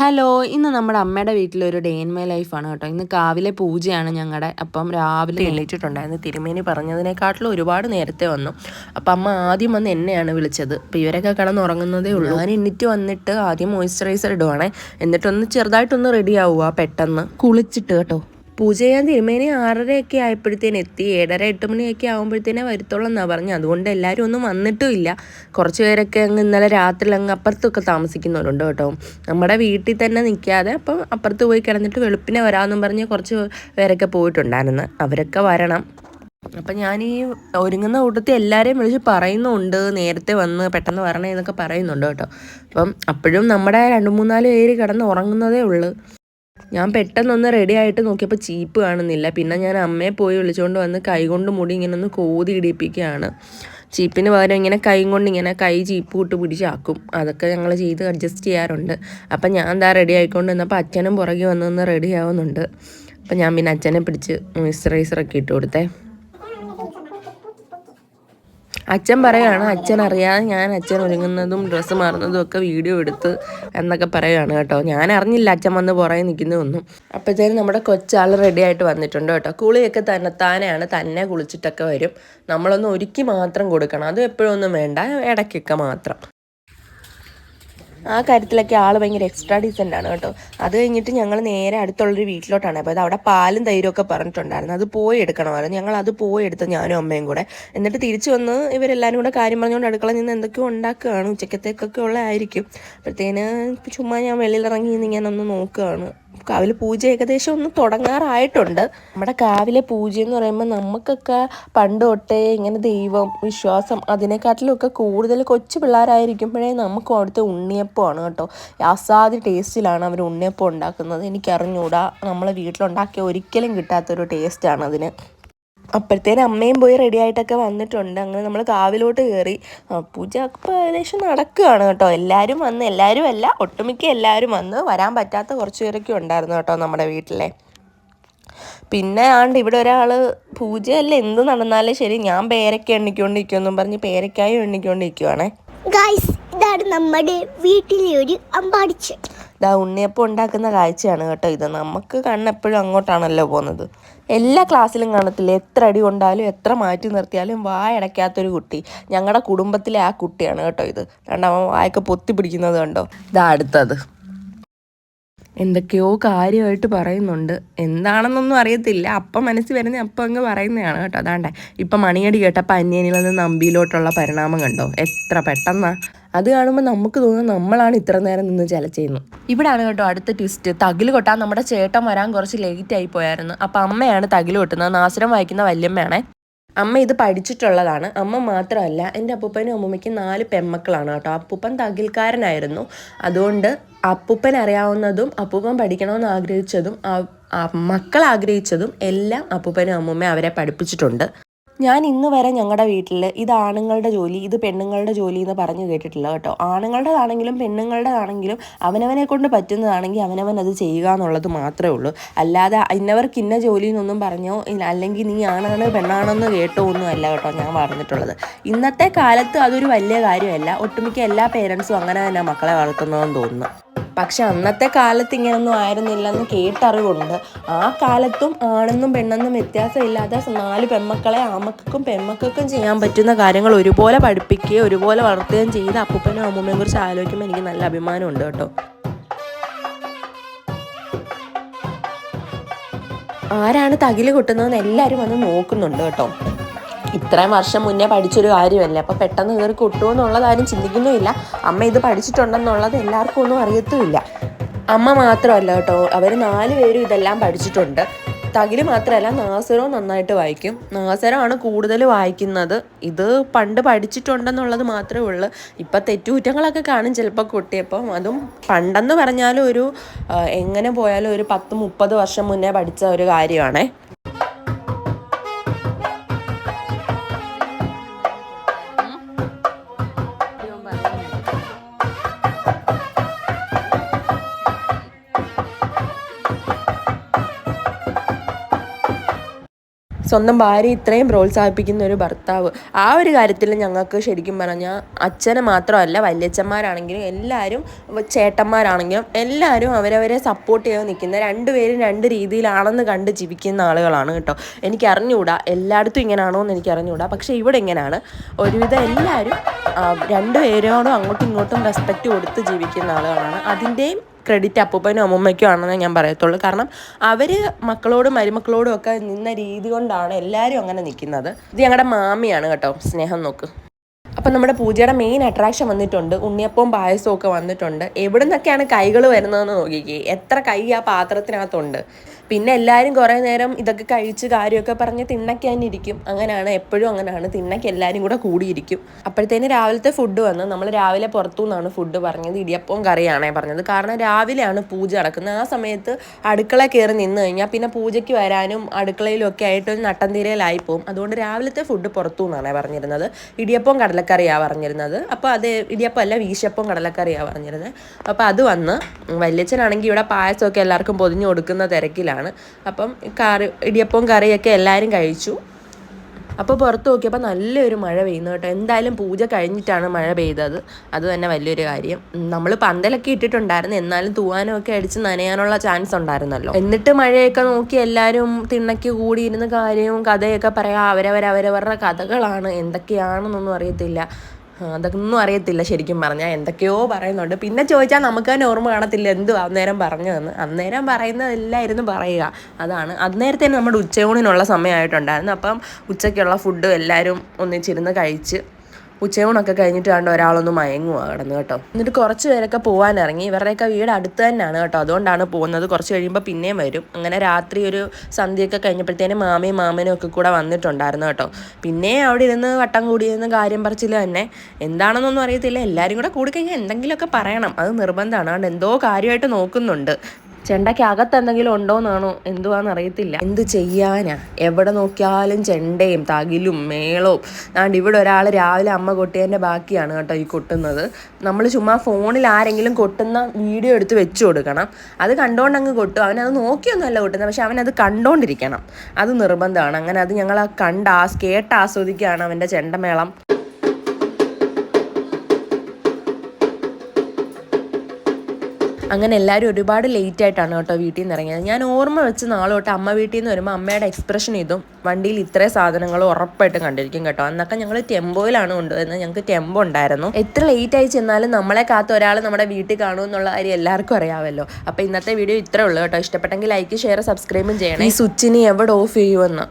Hello ഇന്ന് നമ്മുടെ അമ്മയുടെ വീട്ടിൽ ഒരു ഡേ ഇൻ മൈ ലൈഫാണ് കേട്ടോ. ഇന്ന് കാവിലെ പൂജയാണ് ഞങ്ങളുടെ അപ്പം രാവിലെ എണീറ്റിട്ടുണ്ടായിരുന്നു തിരുമേനി പറഞ്ഞതിനെക്കാട്ടിലും ഒരുപാട് നേരത്തെ വന്നു. അപ്പം അമ്മ ആദ്യം വന്ന് എന്നെയാണ് വിളിച്ചത്. അപ്പം ഇവരൊക്കെ കിടന്നുറങ്ങുന്നതേ ഉള്ളൂ. ഞാൻ എണ്ണിറ്റ് വന്നിട്ട് ആദ്യം മോയ്സ്ചറൈസർ ഇടുവാണേ. എന്നിട്ടൊന്ന് ചെറുതായിട്ടൊന്ന് റെഡി ആവുക പെട്ടെന്ന്. കുളിച്ചിട്ട് കേട്ടോ. പൂജ ചെയ്യാൻ തിരുമേനി ആറരയൊക്കെ ആയപ്പോഴത്തേന് എത്തി. ഏഴര എട്ട് മണിയൊക്കെ ആകുമ്പോഴത്തേനെ വരുത്തോളം എന്നാണ് പറഞ്ഞു. അതുകൊണ്ട് എല്ലാവരും ഒന്നും വന്നിട്ടും ഇല്ല കുറച്ച് പേരൊക്കെ അങ്ങ് ഇന്നലെ രാത്രി അങ്ങ് അപ്പുറത്തൊക്കെ താമസിക്കുന്നവരുണ്ട് കേട്ടോ. നമ്മുടെ വീട്ടിൽ തന്നെ നിൽക്കാതെ അപ്പം അപ്പുറത്ത് പോയി കിടന്നിട്ട് വെളുപ്പിനെ വരാമെന്നും പറഞ്ഞ് കുറച്ച് പേരൊക്കെ പോയിട്ടുണ്ടായിരുന്നു. അവരൊക്കെ വരണം. അപ്പം ഞാൻ ഈ ഒരുങ്ങുന്ന കൂട്ടത്തിൽ എല്ലാവരെയും വിളിച്ച് പറയുന്നുണ്ട്. നേരത്തെ വന്ന് പെട്ടെന്ന് വരണേ എന്നൊക്കെ പറയുന്നുണ്ട് കേട്ടോ. അപ്പം അപ്പോഴും നമ്മുടെ രണ്ട് മൂന്നാൽ പേര് കിടന്ന് ഉറങ്ങുന്നതേ ഉള്ളൂ. ഞാൻ പെട്ടെന്നൊന്ന് റെഡി ആയിട്ട് നോക്കിയപ്പോൾ ചീപ്പ് കാണുന്നില്ല. പിന്നെ ഞാൻ അമ്മയെ പോയി വിളിച്ചുകൊണ്ട് വന്ന് കൈകൊണ്ട് മുടി ഇങ്ങനെ ഒന്ന് കോതി ഇടിപ്പിക്കുകയാണ്. ചീപ്പിന് പകരം ഇങ്ങനെ കൈ കൊണ്ട് ഇങ്ങനെ കൈ ചീപ്പ് കൂട്ട് പിടിച്ചാക്കും അതൊക്കെ ഞങ്ങൾ ചെയ്ത് അഡ്ജസ്റ്റ് ചെയ്യാറുണ്ട്. അപ്പം ഞാൻ എന്താ റെഡി ആയിക്കൊണ്ട് വന്നപ്പോൾ അച്ഛനും പുറകെ വന്നൊന്ന് റെഡി ആവുന്നുണ്ട്. അപ്പം ഞാൻ പിന്നെ അച്ഛനെ പിടിച്ച് മോയ്സ്ചറൈസറൊക്കെ ഇട്ട് കൊടുത്തേ. അച്ഛൻ പറയുകയാണ് അച്ഛൻ അറിയാതെ ഞാൻ അച്ഛൻ ഒരുങ്ങുന്നതും ഡ്രസ്സ് മാറുന്നതും ഒക്കെ വീഡിയോ എടുത്ത് എന്നൊക്കെ പറയുകയാണ് കേട്ടോ. ഞാൻ അറിഞ്ഞില്ല അച്ഛൻ വന്ന് പുറകെ നിൽക്കുന്നതൊന്നും. അപ്പോഴത്തേനും നമ്മുടെ കൊച്ചാൾ റെഡി ആയിട്ട് വന്നിട്ടുണ്ട് കേട്ടോ. കുളിയൊക്കെ തന്നെത്താനെയാണ് തന്നെ കുളിച്ചിട്ടൊക്കെ വരും. നമ്മളൊന്നും ഒരുക്കി മാത്രം കൊടുക്കണം. അതും എപ്പോഴൊന്നും വേണ്ട ഇടയ്ക്കൊക്കെ മാത്രം. ആ കാര്യത്തിലൊക്കെ ആൾ ഭയങ്കര എക്സ്ട്രാ ഡീസന്റ് ആണ് കേട്ടോ. അത് കഴിഞ്ഞിട്ട് ഞങ്ങൾ നേരെ അടുത്തുള്ളൊരു വീട്ടിലോട്ടാണ്. അപ്പോൾ അവിടെ പാലും തൈരും ഒക്കെ പറഞ്ഞിട്ടുണ്ടായിരുന്നു. അത് പോയി എടുക്കണമായിരുന്നു ഞങ്ങൾ അത് പോയി എടുത്ത് ഞാനും അമ്മയും കൂടെ. എന്നിട്ട് തിരിച്ചു വന്ന് ഇവരെല്ലാവരും കൂടെ കാര്യം പറഞ്ഞുകൊണ്ട് അടുക്കള നിന്ന് എന്തൊക്കെയോ ഉണ്ടാക്കുകയാണ്. ഉച്ചക്കത്തേക്കൊക്കെ ഉള്ളതായിരിക്കും. അപ്പോഴത്തേന് ചുമ്മാ ഞാൻ വെളിയിലിറങ്ങി ഇങ്ങനെ ഒന്ന് നോക്കുകയാണ്. കാവിലെ പൂജ ഏകദേശം ഒന്ന് തുടങ്ങാറായിട്ടുണ്ട്. നമ്മുടെ കാവിലെ പൂജ എന്ന് പറയുമ്പോൾ നമുക്കൊക്കെ പണ്ട് തൊട്ടേ ഇങ്ങനെ ദൈവം വിശ്വാസം അതിനെക്കാട്ടിലും ഒക്കെ കൂടുതൽ കൊച്ചു പിള്ളേരായിരിക്കുമ്പോഴേ നമുക്ക് അവിടുത്തെ ഉണ്ണിയപ്പമാണ് കേട്ടോ. അസാധ്യ ടേസ്റ്റിലാണ് അവർ ഉണ്ണിയപ്പം ഉണ്ടാക്കുന്നത്. എനിക്കറിഞ്ഞൂടാ നമ്മളെ വീട്ടിലുണ്ടാക്കിയ ഒരിക്കലും കിട്ടാത്തൊരു ടേസ്റ്റാണ് അതിന്. അപ്പോഴത്തേനും അമ്മയും പോയി റെഡി ആയിട്ടൊക്കെ വന്നിട്ടുണ്ട്. അങ്ങനെ നമ്മൾ കാവിലോട്ട് കയറി പൂജ ഇപ്പോൾ ഏകദേശം നടക്കുകയാണ് കേട്ടോ. എല്ലാവരും വന്ന് എല്ലാവരും അല്ല ഒട്ടുമിക്ക എല്ലാവരും വന്ന് വരാൻ പറ്റാത്ത കുറച്ച് പേരൊക്കെ ഉണ്ടായിരുന്നു കേട്ടോ നമ്മുടെ വീട്ടിലെ. പിന്നെ ആണ്ട് ഇവിടെ ഒരാൾ പൂജയല്ല എന്ത് നടന്നാലും ശരി ഞാൻ പേരക്ക എണ്ണിക്കൊണ്ടിരിക്കുമെന്നും പറഞ്ഞ് പേരക്കായും എണ്ണിക്കൊണ്ടിരിക്കുവാണേ. ഇതാണ് നമ്മുടെ വീട്ടിലെ ഒരു അമ്പാടിച്ച്. ഇതാ ഉണ്ണിയപ്പം ഉണ്ടാക്കുന്ന കാഴ്ചയാണ് കേട്ടോ ഇത്. നമുക്ക് കണ്ണെപ്പോഴും അങ്ങോട്ടാണല്ലോ പോകുന്നത്. എല്ലാ ക്ലാസ്സിലും കാണത്തില്ല? എത്ര അടി കൊണ്ടാലും എത്ര മാറ്റി നിർത്തിയാലും വായടയ്ക്കാത്തൊരു കുട്ടി. ഞങ്ങളുടെ കുടുംബത്തിലെ ആ കുട്ടിയാണ് കേട്ടോ ഇത്. രണ്ടാമൻ വായൊക്കെ പൊത്തി പിടിക്കുന്നത് കണ്ടോ? ഇതാ അടുത്തത്. എന്തൊക്കെയോ കാര്യമായിട്ട് പറയുന്നുണ്ട്. എന്താണെന്നൊന്നും അറിയത്തില്ല. അപ്പം മനസ്സിൽ വരുന്ന അപ്പം അങ്ങ് പറയുന്നതാണ് കേട്ടോ. അതാണ്ടേ. ഇപ്പം മണിയടി കേട്ടപ്പോൾ അന്യനിൽ നിന്ന് നമ്പിയിലോട്ടുള്ള പരിണാമം കണ്ടോ? എത്ര പെട്ടെന്നാ. അത് കാണുമ്പോൾ നമുക്ക് തോന്നുന്നു നമ്മളാണ് ഇത്ര നേരം നിന്ന് ചില ഇവിടെയാണ് കേട്ടോ അടുത്ത ട്വിസ്റ്റ് തകിൽ കൊട്ടാൻ നമ്മുടെ ചേട്ടൻ വരാൻ കുറച്ച് ലേറ്റ് ആയി പോയായിരുന്നു. അപ്പം അമ്മയാണ് തകിൽ കൊട്ടുന്നത്. നാസുരം വായിക്കുന്ന വല്യമ്മയാണേ. അമ്മ ഇത് പഠിച്ചിട്ടുള്ളതാണ്. അമ്മ മാത്രമല്ല എന്റെ അപ്പൂപ്പനും അമ്മൂമ്മയ്ക്കും നാല് പെമ്മക്കളാണ് കേട്ടോ. അപ്പൂപ്പൻ തകിൽക്കാരനായിരുന്നു. അതുകൊണ്ട് അപ്പൂപ്പൻ അറിയാവുന്നതും അപ്പൂപ്പൻ പഠിക്കണമെന്ന് ആഗ്രഹിച്ചതും മക്കൾ ആഗ്രഹിച്ചതും എല്ലാം അപ്പൂപ്പനും അമ്മൂമ്മയും അവരെ പഠിപ്പിച്ചിട്ടുണ്ട്. ഞാൻ ഇന്ന് വരെ ഞങ്ങളുടെ വീട്ടിൽ ഇത് ആണുങ്ങളുടെ ജോലി ഇത് പെണ്ണുങ്ങളുടെ ജോലി എന്ന് പറഞ്ഞു കേട്ടിട്ടില്ല കേട്ടോ. ആണുങ്ങളുടേതാണെങ്കിലും പെണ്ണുങ്ങളുടേതാണെങ്കിലും അവനവനെ കൊണ്ട് പറ്റുന്നതാണെങ്കിൽ അവനവൻ അത് ചെയ്യുക എന്നുള്ളത് മാത്രമേ ഉള്ളൂ. അല്ലാതെ ഇന്നവർക്ക് ഇന്ന ജോലി എന്നൊന്നും പറഞ്ഞോ അല്ലെങ്കിൽ നീ ആണാണ് പെണ്ണാണെന്ന് കേട്ടോ ഒന്നും അല്ല കേട്ടോ ഞാൻ പറഞ്ഞിട്ടുള്ളത്. ഇന്നത്തെ കാലത്ത് അതൊരു വലിയ കാര്യമല്ല. ഒട്ടുമിക്ക എല്ലാ പേരൻസും അങ്ങനെ തന്നെ മക്കളെ വളർത്തുന്നതെന്ന് തോന്നുന്നു. പക്ഷെ അന്നത്തെ കാലത്ത് ഇങ്ങനൊന്നും ആയിരുന്നില്ലെന്ന് കേട്ടറിവുണ്ട്. ആ കാലത്തും ആണെന്നും പെണ്ണെന്നും വ്യത്യാസമില്ലാതെ നാല് പെമ്മക്കളെ ആമക്കും പെമ്മക്കും ചെയ്യാൻ പറ്റുന്ന കാര്യങ്ങൾ ഒരുപോലെ പഠിപ്പിക്കുകയും ഒരുപോലെ വളർത്തുകയും ചെയ്ത് അപ്പൂപ്പനും അമ്മൂമ്മയും കുറിച്ച് ആലോചിക്കുമ്പോൾ എനിക്ക് നല്ല അഭിമാനമുണ്ട് കേട്ടോ. ആരാണ് തകിൽ കൊട്ടുന്നതെന്ന് എല്ലാവരും വന്ന് നോക്കുന്നുണ്ട് കേട്ടോ. ഇത്രയും വർഷം മുന്നേ പഠിച്ചൊരു കാര്യമല്ല? അപ്പോൾ പെട്ടെന്ന് കയറി കൊട്ടുമെന്നുള്ളത് ആരും ചിന്തിക്കുന്നുമില്ല. അമ്മ ഇത് പഠിച്ചിട്ടുണ്ടെന്നുള്ളത് എല്ലാവർക്കും ഒന്നും അറിയത്തുമില്ല. അമ്മ മാത്രമല്ല കേട്ടോ അവർ നാല് പേരും ഇതെല്ലാം പഠിച്ചിട്ടുണ്ട്. തകിൽ മാത്രമല്ല നാസറോ നന്നായിട്ട് വായിക്കും. നാസരമാണ് കൂടുതൽ വായിക്കുന്നത്. ഇത് പണ്ട് പഠിച്ചിട്ടുണ്ടെന്നുള്ളത് മാത്രമേ ഉള്ളൂ. ഇപ്പം തെറ്റുകുറ്റങ്ങളൊക്കെ കാണും ചിലപ്പോൾ കുട്ടിയപ്പം അതും പണ്ടെന്ന് പറഞ്ഞാലും ഒരു എങ്ങനെ പോയാലും ഒരു പത്ത് മുപ്പത് വർഷം മുന്നേ പഠിച്ച ഒരു കാര്യമാണേ. സ്വന്തം ഭാര്യ ഇത്രയും പ്രോത്സാഹിപ്പിക്കുന്ന ഒരു ഭർത്താവ്. ആ ഒരു കാര്യത്തിൽ ഞങ്ങൾക്ക് ശരിക്കും പറഞ്ഞാൽ അച്ഛനെ മാത്രമല്ല വല്യച്ഛന്മാരാണെങ്കിലും എല്ലാവരും ചേട്ടന്മാരാണെങ്കിലും എല്ലാവരും അവരവരെ സപ്പോർട്ട് ചെയ്യാൻ നിൽക്കുന്ന രണ്ടുപേരും രണ്ട് രീതിയിലാണെന്ന് കണ്ട് ജീവിക്കുന്ന ആളുകളാണ് കേട്ടോ. എനിക്ക് അറിഞ്ഞുകൂടാ എല്ലായിടത്തും ഇങ്ങനെയാണോ എന്ന് എനിക്ക് അറിഞ്ഞുകൂടാ പക്ഷേ ഇവിടെ ഇങ്ങനെയാണ് ഒരുവിധം എല്ലാവരും രണ്ടുപേരോടും അങ്ങോട്ടും ഇങ്ങോട്ടും റെസ്പെക്റ്റ് കൊടുത്ത് ജീവിക്കുന്ന ആളുകളാണ്. അതിന്റെയും ക്രെഡിറ്റ് അപ്പൂപ്പനും അമ്മൂമ്മയ്ക്കും ആണെന്ന് ഞാൻ പറയത്തുള്ളൂ. കാരണം അവർ മക്കളോടും മരുമക്കളോടും ഒക്കെ നിന്ന രീതി കൊണ്ടാണ് എല്ലാവരും അങ്ങനെ നിൽക്കുന്നത് ഇത് ഞങ്ങളുടെ മാമിയാണ് കേട്ടോ. സ്നേഹം നോക്ക്. അപ്പം നമ്മുടെ പൂജയുടെ മെയിൻ അട്രാക്ഷൻ വന്നിട്ടുണ്ട്. ഉണ്ണിയപ്പവും പായസവും ഒക്കെ വന്നിട്ടുണ്ട്. എവിടെ നിന്നൊക്കെയാണ് കൈകൾ വരുന്നതെന്ന് നോക്കിക്കേ. എത്ര കൈ ആ പാത്രത്തിനകത്തുണ്ട്. പിന്നെ എല്ലാവരും കുറേ നേരം ഇതൊക്കെ കഴിച്ച് കാര്യമൊക്കെ പറഞ്ഞ് തിണ്ണയ്ക്കാനിരിക്കും. അങ്ങനെയാണ് എപ്പോഴും അങ്ങനെയാണ് തിണ്ണയ്ക്ക് എല്ലാവരും കൂടെ കൂടിയിരിക്കും. അപ്പോഴത്തേന് രാവിലത്തെ ഫുഡ് വന്ന്. നമ്മൾ രാവിലെ പുറത്തു നിന്നാണ് ഫുഡ് പറഞ്ഞത്. ഇടിയപ്പവും കറിയാണേ പറഞ്ഞത്. കാരണം രാവിലെയാണ് പൂജ നടക്കുന്നത്. ആ സമയത്ത് അടുക്കള കയറി നിന്ന് കഴിഞ്ഞാൽ പിന്നെ പൂജയ്ക്ക് വരാനും അടുക്കളയിലൊക്കെ ആയിട്ട് ഒരു നട്ടന്തിരയിലായി പോകും അതുകൊണ്ട് രാവിലത്തെ ഫുഡ് പുറത്തു നിന്നാണ് പറഞ്ഞിരുന്നത്. ഇടിയപ്പവും കടലക്കറിയാണ് പറഞ്ഞിരുന്നത്. അപ്പോൾ അത് ഇടിയപ്പം അല്ല വീശപ്പവും കടലക്കറിയാണ് പറഞ്ഞിരുന്നത്. അപ്പോൾ അത് വന്ന് വല്യച്ഛനാണെങ്കിൽ ഇവിടെ പായസമൊക്കെ എല്ലാവർക്കും പൊതിഞ്ഞു കൊടുക്കുന്ന തിരക്കിലാണ്. അപ്പം കറി ഇടിയപ്പവും കറിയൊക്കെ എല്ലാവരും കഴിച്ചു. അപ്പോൾ പുറത്ത് നോക്കിയപ്പോൾ നല്ലൊരു മഴ പെയ്യുന്നു കേട്ടോ. എന്തായാലും പൂജ കഴിഞ്ഞിട്ടാണ് മഴ പെയ്തത്. അത് തന്നെ വലിയൊരു കാര്യം. നമ്മൾ പന്തലൊക്കെ ഇട്ടിട്ടുണ്ടായിരുന്നു. എന്നാലും തൂവാനും ഒക്കെ അടിച്ച് നനയാനുള്ള ചാൻസ് ഉണ്ടായിരുന്നല്ലോ. എന്നിട്ട് മഴയൊക്കെ നോക്കി എല്ലാവരും തിണ്ണയ്ക്ക് കൂടിയിരുന്ന് കാര്യവും കഥയൊക്കെ പറയാം. അവരവരവരവരുടെ കഥകളാണ്. എന്തൊക്കെയാണെന്നൊന്നും അറിയത്തില്ല. അതൊന്നും അറിയത്തില്ല ശരിക്കും പറഞ്ഞാൽ എന്തൊക്കെയോ പറയുന്നുണ്ട്. പിന്നെ ചോദിച്ചാൽ നമുക്ക് തന്നെ ഓർമ്മ കാണത്തില്ല എന്തു അന്നേരം പറഞ്ഞതെന്ന്. അന്നേരം പറയുന്നതെല്ലായിരുന്നു പറയുക. അതാണ്. അന്നേരത്തെ നമ്മുടെ ഉച്ചയൂണിനുള്ള സമയമായിട്ടുണ്ടായിരുന്നു. അപ്പം ഉച്ചയ്ക്കുള്ള ഫുഡ് എല്ലാവരും ഒന്നിച്ചിരുന്ന് കഴിച്ച് ഉച്ചയൂണൊക്കെ കഴിഞ്ഞിട്ട് കണ്ട ഒരാളൊന്ന് മയങ്ങുവാ കിടന്ന് കേട്ടോ. എന്നിട്ട് കുറച്ച് പേരൊക്കെ പോകാൻ ഇറങ്ങി. ഇവരുടെയൊക്കെ വീട് അടുത്ത് തന്നെയാണ് കേട്ടോ. അതുകൊണ്ടാണ് പോകുന്നത്. കുറച്ച് കഴിയുമ്പോൾ പിന്നെയും വരും. അങ്ങനെ രാത്രി ഒരു സന്ധ്യയൊക്കെ കഴിഞ്ഞപ്പോഴത്തേനും മാമയും മാമനും ഒക്കെ കൂടെ വന്നിട്ടുണ്ടായിരുന്നു കേട്ടോ. പിന്നെ അവിടെ ഇരുന്ന് വട്ടം കൂടിയിരുന്ന് കാര്യം പറച്ചിൽ തന്നെ. എന്താണെന്നൊന്നും അറിയത്തില്ല. എല്ലാവരും കൂടെ കൂടിക്കഴിഞ്ഞാൽ എന്തെങ്കിലുമൊക്കെ പറയണം. അത് നിർബന്ധമാണ്. അതുകൊണ്ട് എന്തോ കാര്യമായിട്ട് നോക്കുന്നുണ്ട്. ചെണ്ടയ്ക്ക് അകത്ത് എന്തെങ്കിലും ഉണ്ടോന്നാണോ? എന്തുവാന്ന് അറിയത്തില്ല എന്ത് ചെയ്യാനാ? എവിടെ നോക്കിയാലും ചെണ്ടയും തകിലും മേളവും. ആണ്ട് ഇവിടെ ഒരാൾ രാവിലെ അമ്മ കൊട്ടിയതിന്റെ ബാക്കിയാണ് കേട്ടോ ഈ കൊട്ടുന്നത്. നമ്മൾ ചുമ്മാ ഫോണിൽ ആരെങ്കിലും കൊട്ടുന്ന വീഡിയോ എടുത്ത് വെച്ച് കൊടുക്കണം. അത് കണ്ടുകൊണ്ട് അങ്ങ് കൊട്ടും. അവനത് നോക്കിയൊന്നുമല്ല കൊട്ടുന്നത്. പക്ഷെ അവനത് കണ്ടോണ്ടിരിക്കണം. അത് നിർബന്ധമാണ്. അങ്ങനെ അത് ഞങ്ങൾ കണ്ട് ആസ് കേട്ട് ആസ്വദിക്കുകയാണ് അവന്റെ ചെണ്ടമേളം. അങ്ങനെ എല്ലാവരും ഒരുപാട് ലേറ്റ് ആയിട്ടാണ് കേട്ടോ വീട്ടിൽ നിന്ന് ഇറങ്ങിയത്. ഞാൻ ഓർമ്മ വെച്ച് നാളെ തൊട്ട് അമ്മ വീട്ടിൽ നിന്ന് വരുമ്പോൾ അമ്മയുടെ എക്സ്പ്രഷൻ ഇതും വണ്ടിയിൽ ഇത്രയും സാധനങ്ങൾ ഉറപ്പായിട്ടും കണ്ടിരിക്കും കേട്ടോ. അന്നൊക്കെ ഞങ്ങൾ ടെമ്പോയിലാണ് കൊണ്ടുവരുന്നത്. ഞങ്ങൾക്ക് ടെമ്പോ ഉണ്ടായിരുന്നു. എത്ര ലേറ്റ് ആയി ചെന്നാലും നമ്മളെ കാത്ത ഒരാൾ നമ്മുടെ വീട്ടിൽ കാണും എന്നുള്ള കാര്യം എല്ലാവർക്കും അറിയാമല്ലോ. അപ്പോൾ ഇന്നത്തെ വീഡിയോ ഇത്രേ ഉള്ളൂ കേട്ടോ. ഇഷ്ടപ്പെട്ടെങ്കിൽ ലൈക്ക് ഷെയർ സബ്സ്ക്രൈബും ചെയ്യണം. ഈ സ്വിച്ചിന് എവിടെ ഓഫ് ചെയ്യുമെന്ന്